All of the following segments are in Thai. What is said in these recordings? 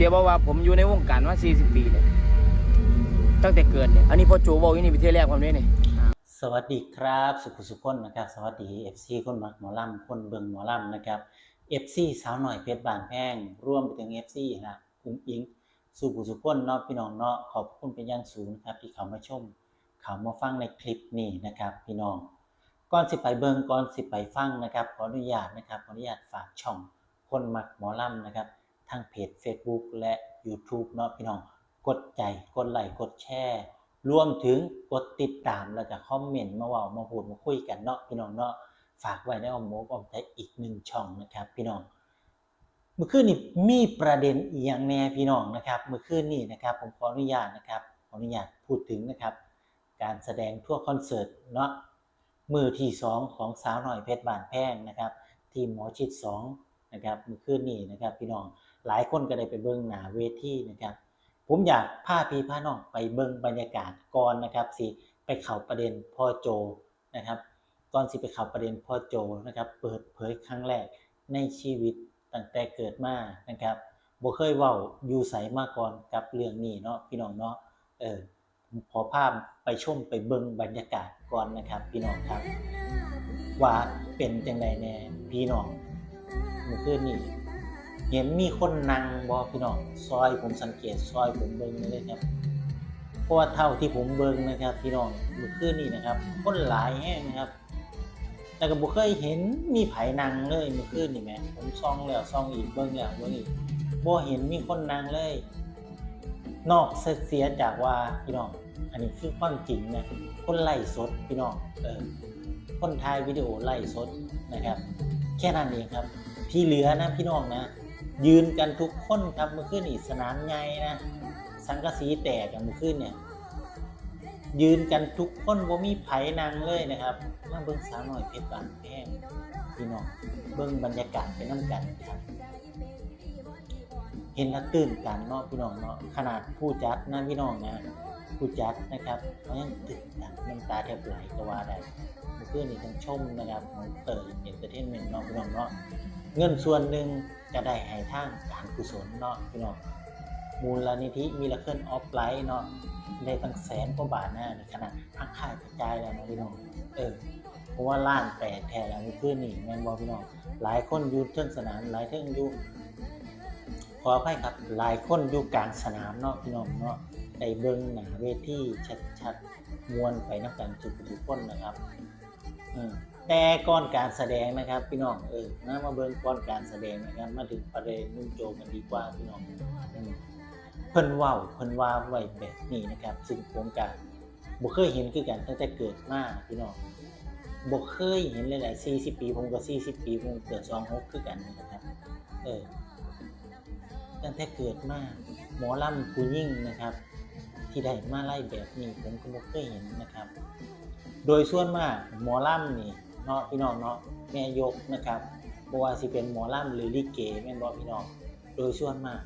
สียบอกว่าผมอยู่ในวงการมา 40 ปีเนี่ยตั้งแต่เกิดเนี่ยอันนี้พ่อโจบอกอยู่นี่ประเทศแรกผมเนี่ยนี่สวัสดีครับสุขุสุขคนนะครับ สวัสดี FC คนมักหมอลำคนเบิงหมอลำนะครับ FC สาวหน่อยเพชรบานแพงร่วมไปถึง FC นะอุ้งอิงสุขุสุขคนเนาะพี่น้องเนาะขอบคุณเป็นอย่างสูงนะครับที่เขามาชม เขามาฟังในคลิปนี้นะครับ พี่น้องก่อนสิไปเบิงก่อนสิไปฟังนะครับขออนุญาตนะครับขออนุญาตฝากช่องคนมักหมอลำนะครับ ทางเพจ Facebook และ YouTube เนาะพี่น้องกดใจกดไลค์กดแชร์รวมถึงกดติดตามแล้วก็คอมเมนต์มาเว่ามาพูดมาคุยกันเนาะพี่น้องเนาะฝากไว้ในอ้อมอกอ้อมใจอีกหนึ่งช่องนะครับ พี่น้องเมื่อคืนนี้มีประเด็นอีกอย่างแน่พี่น้องนะครับเมื่อคืนนี้นะครับ ผมขออนุญาตนะครับขออนุญาตพูดถึงนะครับ การแสดงทั่วคอนเสิร์ตเนาะมือที่สองของสาวหน่อยเพชรบานแพงนะครับ ทีมหมอชิดสองนะครับเมื่อคืนนี้นะครับ พี่น้อง หลายคนก็ได้ไปเบิ้งหนาเวทีนะครับ ผมอยากพาพี่พาน้องไปเบิ้งบรรยากาศก่อนนะครับสิไปเข่าประเด็นพ่อโจนะครับก่อนสิไปเข่าประเด็นพ่อโจนะครับ เปิดเผยครั้งแรกในชีวิตตั้งแต่เกิดมานะครับบ่เคยเว้าอยู่ใสมาก่อนกับเรื่องนี้เนาะพี่น้องเนาะเออผมขอภาพไปชมไปเบิ่งบรรยากาศก่อนนะครับ พี่น้องครับ ว่าเป็นจังไดแน่พี่น้องเมื่อคืนนี้ เห็นมีคนนั่งบ่พี่น้องซอยผมสังเกตซอยผมเบิ่งเลยครับเพราะว่าเท่าที่ผมเบิ่งนะครับ พี่น้องเมื่อคืนนี้นะครับ คนหลายแห้งนะครับ แต่ก็บ่เคยเห็นมีไผนั่งเลยเมื่อคืนนี่แหมผมซองแล้วซองอีกเบิ่งแล้วเบิ่งอีกบ่เห็นมีคนนั่งเลย นอกเสียจากว่าพี่น้อง อันนี้คือความจริงนะคนไล่สดพี่น้องเออคนถ่ายวิดีโอไล่สดนะครับ แค่นั้นเองครับ ที่เหลือนะพี่น้องนะ ยืนกันทุกคนครับมื่อคืนนี่สนามใหญ่นะ สังกะสีแตกกันเมื่อคืนเนี่ย ยืนกันทุกคนว่ามีไผนางเลยนะครับมาเบิ้งสาวหน่อยเพชรบางแพงพี่น้องเบิ้งบรรยากาศไปน้ำกันครับ เห็นแล้วตื่นกันเนาะพี่น้องเนาะขนาดผู้จัดนะพี่น้องนะผู้จัดนะครับเขายังตื่นกันน้ำตาแทบไหลก็ว่าได้เมื่อคืนนี้ต้งชมนะครับของเตยเอนเตอร์เทนเมนต์เนาะพี่น้องเนาะเงินส่วนหนึ่ง จะได้ให้ทางการกุศลเนาะพี่น้องมูลนิธิมิราเคิลออฟไลท์เนาะได้ตั้งแสนกว่าบาทนะในขณะหักค่ากระจายแล้วนะพี่น้องเออเพราะว่าล้านแปดแทนแล้วเมื่อนนี้แมนบอพี่น้องหลายคนอยู่เทิงสนามหลายเทิงอยู่ขออภัยครับหลายคนอยู่กลางสนามเนาะพี่น้องเนาะได้เบิ่งหนาเวทีชัดๆมวนไปนักกันจุกทุกคนนะครับ อืม แต่ก่อนการแสดงนะครับพี่น้องเออนะมาเบิ่งก่อนการแสดงนะครับมาถึงประเด็นนุ่งโจกันดีกว่าพี่น้องอืมเพิ่นเว้าเพิ่นว่าไว้แบบนี้นะครับ ซึ่งผมก็บ่เคยเห็นคือกันตั้งแต่เกิดมาพี่น้องบ่เคยเห็นหลายๆ40 ปี ผมก็40 ปีผมเกิด26คือกันนะครับ เออตั้งแต่เกิดมาหมอลำผู้ยิ่งนะครับ ที่ได้มาไล่แบบนี้ผมก็บ่เคยเห็นนะครับ โดยส่วนมากหมอลำนี่ เนาะพี่น้องเนาะแม่ยกนะครับบว่าสิเป็นหมอล่ำหรือลิเกแม่นบ่พี่น้อง โดยส่วนมาก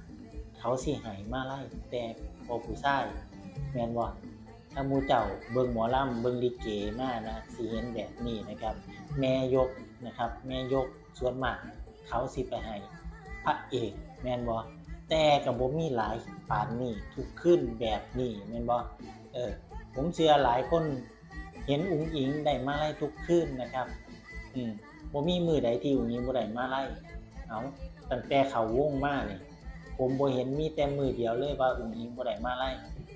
เขาสิให้มาไล่แต่พอผู้ชายแม่นบ่ถ้ามูเจ้าเบิ่งหมอล่ำเบิ่งลิเกมานะสิเห็นแบบนี้นะครับ แม่ยกนะครับ แม่ยกส่วนมาก เขาสิไปให้พระเอกแม่นบ่แต่ก็บ่มีหลายปานนี้ทุกขึ้นแบบนี้แม่นบ่เออผมเชื่อหลายคน เห็นอุ๋งอิงได้มาไล่ทุกคืนนะครับ อืมบ่มีมือใดที่อุ๋งอิงบ่ได้มาไล่เอาตั้งแต่เขาวงมาเนี่ยผมบ่เห็นมีแต่มือเดียวเลยว่าอุ๋งอิงบ่ได้มาไล่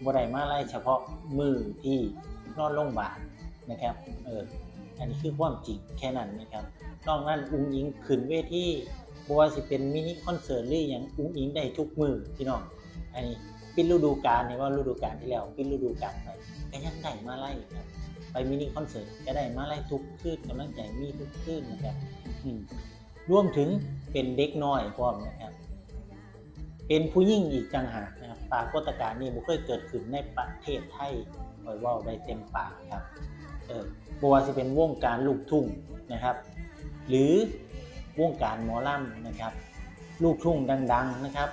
บ่ได้มาไล่เฉพาะมือที่นอนโรงพยาบาลนะครับ เออ อันนี้คือความจริงแค่นั้นนะครับ นอกนั้นอุ๋งอิงขึ้นเวทีบ่ว่าสิเป็นมินิคอนเสิร์ตหรือหยังอุ๋งอิงได้ทุกมือพี่น้อง อันนี้ปิดฤดูกาลเห็นว่าฤดูกาลที่แล้วปิดฤดูกาลไปก็ยังได้มาไล่ครับ ไปมินิคอนเสิร์ตก็ได้มาไล่ทุกคืนกำลังใจมีทุกคืนนะครับอืมรวมถึงเป็นเด็กน้อยพร้อมนะครับ เป็นผู้ยิ่งอีกต่างหากนะครับปรากฏการณ์นี้บ่เคยเกิดขึ้นในประเทศไทยคอยเว่าได้เต็มปากครับเออบ่ว่าจะเป็นวงการลูกทุ่งนะครับ หรือวงการหมอลำนะครับ ลูกทุ่งดัง ๆนะครับ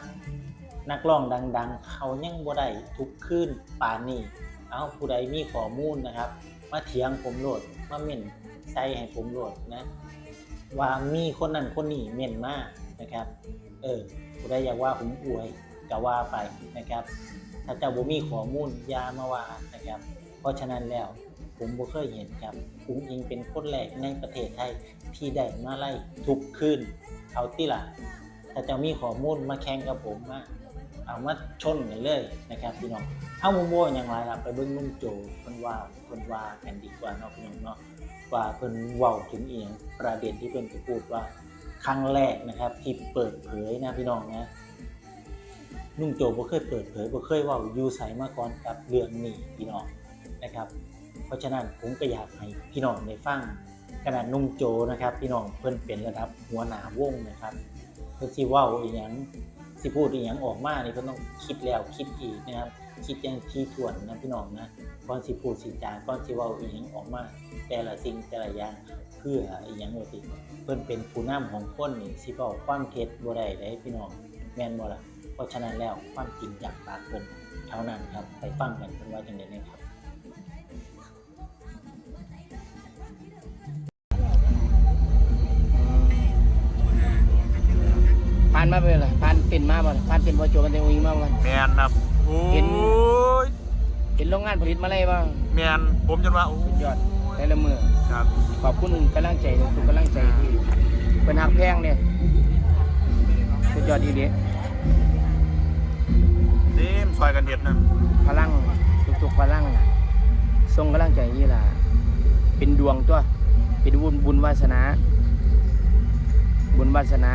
นักร้องดัง ๆ เขายังบ่ได้ทุกคืนป่านนี้เอาผู้ใดมีข้อมูลนะครับ มาเถียงผมโหลดมาเม่นใส่ให้ผมโหลดนะ ว่ามีคนนั้นคนนี้เม่นมากนะครับ เออผู้ใดอยากว่าผมอวยก็ว่าไปนะครับ ถ้าเจ้าบ่มีข้อมูลยามาว่านะครับ เพราะฉะนั้นแล้วผมบ่เคยเห็นครับอุ้งอิงเป็นคนแรกในประเทศไทยที่ได้มาไล่ทุกคืนเอาติล่ะถ้าเจ้ามีข้อมูลมาแข่งกับผมมา เอามาชนกันเลยนะครับพี่น้องเอาโมโมอย่างไรล่ะไปเบิ่งนุ่มโจเพิ่นว่าเพิ่นว่ากันดีกว่าเนาะพี่น้องเนาะว่าเพิ่นเว้าถึงเอียงประเด็นที่เพิ่นจะพูดว่าครั้งแรกนะครับที่เปิดเผยนะพี่น้องนะนุ่งโจบ่เคยเปิดเผยบ่เคยว่าอยู่ใสมาก่อนกับเรื่องนี้พี่น้องนะครับ เพราะฉะนั้นผมก็อยากให้พี่น้องได้ฟังขนาดนุ่งโจนะครับ พี่น้องเพิ่นเป็นระดับหัวหน้าวงนะครับเพิ่นสิเว้าอีหยัง สิพูดอีหยังออกมานี่เพิ่นต้องคิดแล้วคิดอีกนะครับ คิดอย่างที่ถ้วนนะพี่น้องนะก่อนสิพูดสิจาก่อนสิเว้าอีหยังออกมา แต่ละสิ่งแต่ละอย่างเพื่ออีหยังว่าติเพิ่นเป็นผู้นำของคนนี่สิเว้าความเท็จบ่ได้เด้พี่น้องแม่นบ่ล่ะเพราะฉะนั้นแล้วความจริงจากปากเพิ่นเท่านั้นครับไปฟังกันเพิ่นว่าจังได๋นะครับานมาเป็นไรผ่านเป็นมาบ่ล่ะผ่านเป็นบ่โจกันแต่อุ้งมาบ่ แมนครับโอ้เห็น ยเป็นโรงงานผลิตมาเลยบ่แมนผมจนว่าโอ้สุดยอดแต่ละมือครับขอบคุณกำลังใจทุกกำลังใจที่เป็นหักแพงเนี่ยสุดยอดดีเด้เต็มซอยกันเห็ดนั่นพลังทุกๆพลังส่งกำลังใจนี่ล่ะเป็นดวงตัวเป็นบุญบุญวาสนา บุญวาสนา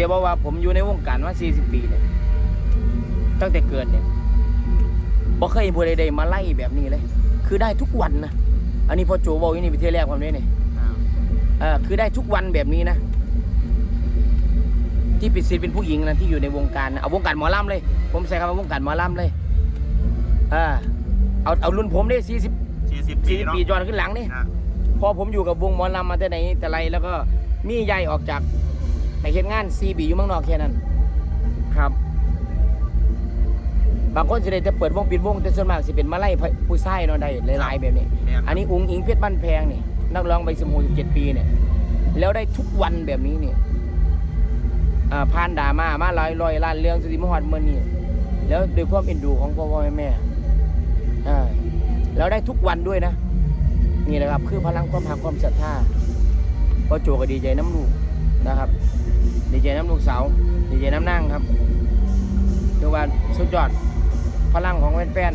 สียบอกว่าผมอยู่ในวงการมา40 ปีเนี่ยตั้งแต่เกิดเนี่ยบ่เคยเห็นผู้ใดๆมาไล่แบบนี้เลย คือได้ทุกวันนะอันนี้พอโจบอกอยู่นี่เป็นเที่ยวแรกผมเลยเนี่ยเออคือได้ทุกวันแบบนี้นะที่ปิดสิทธิ์เป็นผู้หญิงนะที่อยู่ในวงการนะเอาวงการหมอลำเลย ผมใส่คำว่าวงการหมอลำเลยเออเอาเอารุ่นผมได้สี่สิบสี่สิบปีสี่สิบเนาะปีจอนขึ้นหลังนี่นะพอผมอยู่กับวงหมอลำมาแต่ไหนแต่ไรแล้วก็มีใหญ่ออกจาก ไปเฮ็ดงานซีบีอยู่เมืองนอกแค่นั้น ครับ บางคนสิได้จะเปิดวงปิดวงแต่ส่วนมากสิเป็นมาไล่ผู้ชายเนาะได้หลายๆแบบนี้ แมนอันนี้อุ้งอิงเพชรบ้านแพงนี่ นักร้องใบสมูสิบเจ็ดปีเนี่ย แล้วได้ทุกวันแบบนี้เนี่ยอ่าผ่านดราม่ามาลอยลอยล้านเรื่องสุดที่มหอดเมื่อนี่แล้วด้วยความเอ็นดูของพ่อพ่อแม่แม่อ่าแล้วได้ทุกวันด้วยนะ นี่แหละครับ คือพลังความหักความศรัทธาพ่อโจก็ดีใจน้ำลูก นะครับดีใจน้ำลูกสาวดีใจน้ำนั่งครับเรียกว่าสุดยอดพลังของแฟน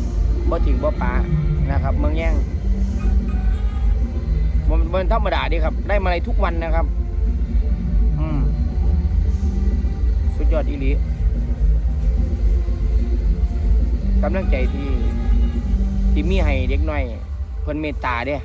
ๆบ่ถึงบ่ป๋านะครับ เมืองแย่งมันมันธรรมดาดีครับ ได้มาอะไรทุกวันนะครับ อืมสุดยอดอีหลีกำลังใจที่ที่มีให้เด็กน้อยเพิ่นเมตตาเด้